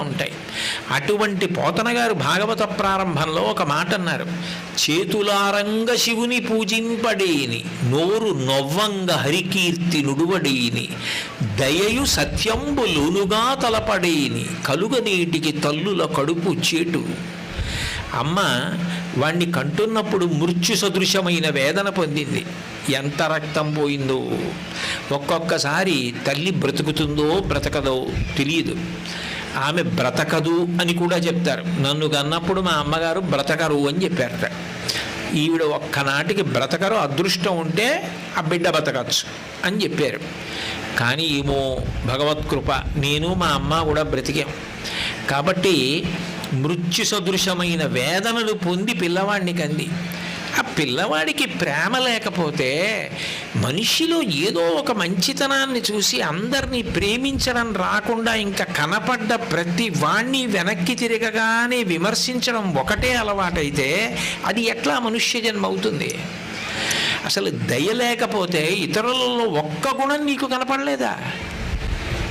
ఉంటాయి. అటువంటి పోతన గారు భాగవత ప్రారంభంలో ఒక మాట అన్నారు. చేతులారంగ శివుని పూజింపడేని నోరు నొవ్వంగ హరికీర్తి నుడువడేని దయయు సత్యంబు లోనుగా తలపడేని కలుగ నీటికి తల్లుల కడుపు చేటు. అమ్మ వాణ్ణి కంటున్నప్పుడు మృత్యు సదృశమైన వేదన పొందింది. ఎంత రక్తం పోయిందో? ఒక్కొక్కసారి తల్లి బ్రతుకుతుందో బ్రతకదో తెలియదు. ఆమె బ్రతకదు అని కూడా చెప్తారు. నన్ను కన్నప్పుడు మా అమ్మగారు బ్రతకరు అని చెప్పారట. ఈవిడ ఒక్కనాటికి బ్రతకరు అదృష్టం ఉంటే ఆ బిడ్డ బ్రతకచ్చు అని చెప్పారు. కానీ ఏమో భగవత్కృప నేను మా అమ్మ కూడా బ్రతికాం. కాబట్టి మృత్యు సదృశమైన వేదనలు పొంది పిల్లవాడిని కంది. ఆ పిల్లవాడికి ప్రేమ లేకపోతే మనిషిలో ఏదో ఒక మంచితనాన్ని చూసి అందరినీ ప్రేమించడం రాకుండా ఇంకా కనపడ్డ ప్రతి వాణ్ణి వెనక్కి తిరగగానే విమర్శించడం ఒకటే అలవాటైతే అది ఎట్లా మనుష్య జన్మ అవుతుంది? అసలు దయ లేకపోతే ఇతరులలో ఒక్క గుణం నీకు కనపడలేదా?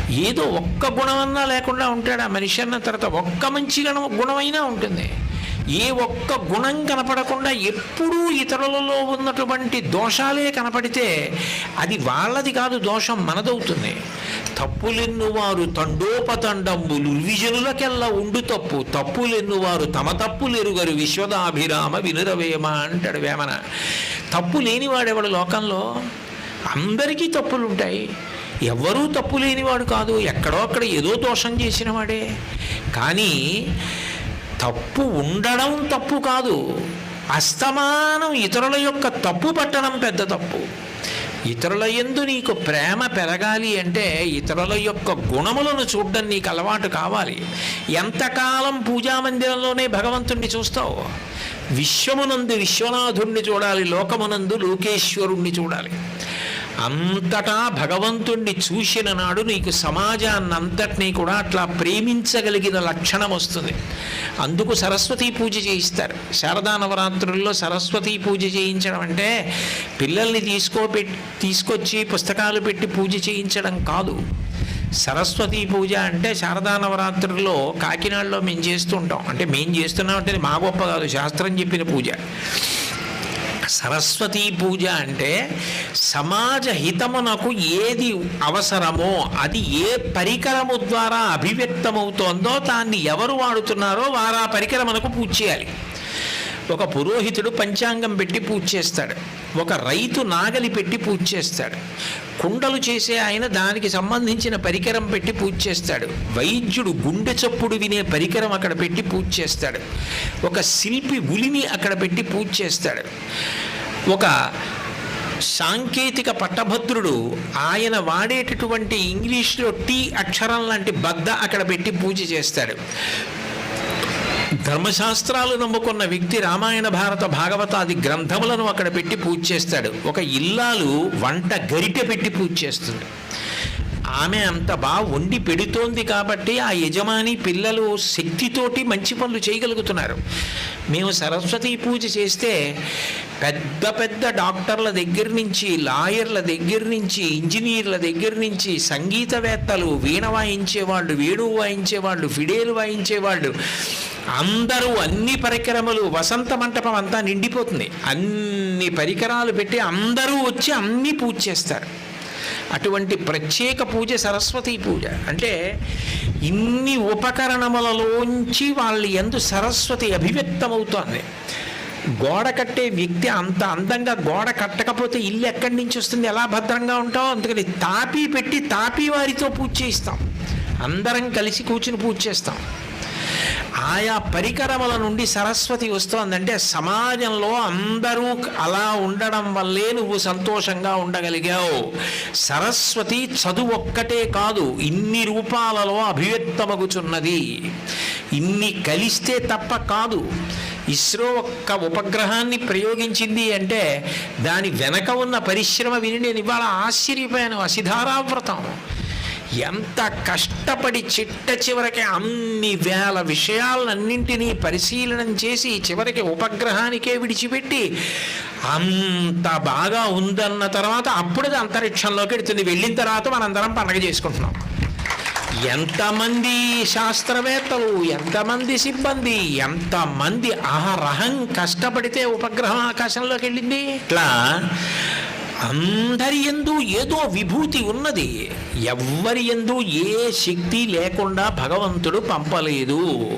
ఏదో ఒక్క గుణమన్నా లేకుండా ఉంటాడా ఆ మనిషి అన్న తర్వాత ఒక్క మంచి గుణం గుణమైనా ఉంటుంది. ఏ ఒక్క గుణం కనపడకుండా ఎప్పుడూ ఇతరులలో ఉన్నటువంటి దోషాలే కనపడితే అది వాళ్ళది కాదు దోషం మనదవుతుంది. తప్పులెన్నువారు తండోపతండంబులు విజనులకెల్లా ఉండు తప్పు. తప్పులెన్నువారు తమ తప్పులెరుగరు విశ్వదాభిరామ వినురవేమ అంటాడు వేమన. తప్పు లేనివాడెవడు లోకంలో? అందరికీ తప్పులు ఉంటాయి ఎవ్వరూ తప్పు లేనివాడు కాదు. ఎక్కడో అక్కడ ఏదో దోషం చేసిన వాడే. కానీ తప్పు ఉండడం తప్పు కాదు. అస్తమానం ఇతరుల యొక్క తప్పు పట్టడం పెద్ద తప్పు. ఇతరుల ఎందు నీకు ప్రేమ పెరగాలి అంటే ఇతరుల యొక్క గుణములను చూడడం నీకు అలవాటు కావాలి. ఎంతకాలం పూజా మందిరంలోనే భగవంతుణ్ణి చూస్తావు? విశ్వమునందు విశ్వనాథుణ్ణి చూడాలి లోకమునందు లోకేశ్వరుణ్ణి చూడాలి. అంతటా భగవంతుణ్ణి చూసిన నాడు నీకు సమాజాన్నంతటినీ కూడా అట్లా ప్రేమించగలిగిన లక్షణం వస్తుంది. అందుకు సరస్వతీ పూజ చేయిస్తారు. శారదా నవరాత్రుల్లో సరస్వతీ పూజ చేయించడం అంటే పిల్లల్ని తీసుకో తీసుకొచ్చి పుస్తకాలు పెట్టి పూజ చేయించడం కాదు. సరస్వతీ పూజ అంటే శారదా నవరాత్రుల్లో కాకినాడలో మేము చేస్తుంటాం అంటే మేము చేస్తున్నాం అంటే మా గొప్ప కాదు శాస్త్రం చెప్పిన పూజ. సరస్వతీ పూజ అంటే సమాజ హితమునకు ఏది అవసరమో అది ఏ పరికరము ద్వారా అభివ్యక్తమవుతోందో దాన్ని ఎవరు వాడుతున్నారో వారు ఆ పరికరమునకు పూజ చేయాలి. ఒక పురోహితుడు పంచాంగం పెట్టి పూజ చేస్తాడు. ఒక రైతు నాగలి పెట్టి పూజ చేస్తాడు. కుండలు చేసే ఆయన దానికి సంబంధించిన పరికరం పెట్టి పూజ చేస్తాడు. వైద్యుడు గుండె చప్పుడు వినే పరికరం అక్కడ పెట్టి పూజ చేస్తాడు. ఒక శిల్పి ఉలిని అక్కడ పెట్టి పూజ చేస్తాడు. ఒక సాంకేతిక పట్టభద్రుడు ఆయన వాడేటటువంటి ఇంగ్లీష్లో టీ అక్షరం లాంటి బద్ద అక్కడ పెట్టి పూజ చేస్తాడు. ధర్మశాస్త్రాలు నమ్ముకున్న వ్యక్తి రామాయణ భారత భాగవతాది గ్రంథములను అక్కడ పెట్టి పూజ చేస్తాడు. ఒక ఇల్లాలు వంట గరిటె పెట్టి పూజ చేస్తుంది. ఆమె అంత బాగా వండి పెడుతోంది కాబట్టి ఆ యజమాని పిల్లలు శక్తితోటి మంచి పనులు చేయగలుగుతున్నారు. మేము సరస్వతి పూజ చేస్తే పెద్ద పెద్ద డాక్టర్ల దగ్గర నుంచి లాయర్ల దగ్గర నుంచి ఇంజనీర్ల దగ్గర నుంచి సంగీతవేత్తలు వీణ వాయించేవాళ్ళు వేణువు వాయించేవాళ్ళు ఫిడేలు వాయించేవాళ్ళు అందరూ అన్ని పరికరములు వసంత మంటపం అంతా నిండిపోతుంది. అన్ని పరికరాలు పెట్టి అందరూ వచ్చి అన్ని పూజ చేస్తారు. అటువంటి ప్రత్యేక పూజ సరస్వతి పూజ. అంటే ఇన్ని ఉపకరణములలోంచి వాళ్ళ ఎందు సరస్వతి అభివ్యక్తమవుతోంది. గోడ కట్టే వ్యక్తి అంత అందంగా గోడ కట్టకపోతే ఇల్లు ఎక్కడి నుంచి వస్తుంది? ఎలా భద్రంగా ఉంటాం అందుకని తాపీ పెట్టి తాపీ వారితో పూజ చేయిస్తాం. అందరం కలిసి కూర్చుని పూజ చేస్తాం. ఆయా పరికరముల నుండి సరస్వతి వస్తోందంటే సమాజంలో అందరూ అలా ఉండడం వల్లే నువ్వు సంతోషంగా ఉండగలిగావు. సరస్వతి చదువు ఒక్కటే కాదు ఇన్ని రూపాలలో అభివ్యక్తమగుచున్నది. ఇన్ని కలిస్తే తప్ప కాదు. ఇస్రో ఒక్క ఉపగ్రహాన్ని ప్రయోగించింది అంటే దాని వెనక ఉన్న పరిశ్రమ విని నేను ఇవాళ ఆశ్చర్యపోయాను. అసిధారావ్రతం ఎంత కష్టపడి చిట్ట చివరికి అన్ని వేల విషయాలన్నింటినీ పరిశీలనం చేసి చివరికి ఉపగ్రహానికే విడిచిపెట్టి అంత బాగా ఉందన్న తర్వాత అప్పుడు అంతరిక్షంలోకి వెడుతుంది వెళ్ళిన తర్వాత మనందరం పండగ చేసుకుంటున్నాం. ఎంతమంది శాస్త్రవేత్తలు ఎంతమంది సిబ్బంది ఎంతమంది అహరహం కష్టపడితే ఉపగ్రహం ఆకాశంలోకి వెళ్ళింది? ఇట్లా అందరి ఎందు ఏదో విభూతి ఉన్నది. ఎవ్వరి ఎందు ఏ శక్తి లేకుండా భగవంతుడు పంపలేదు.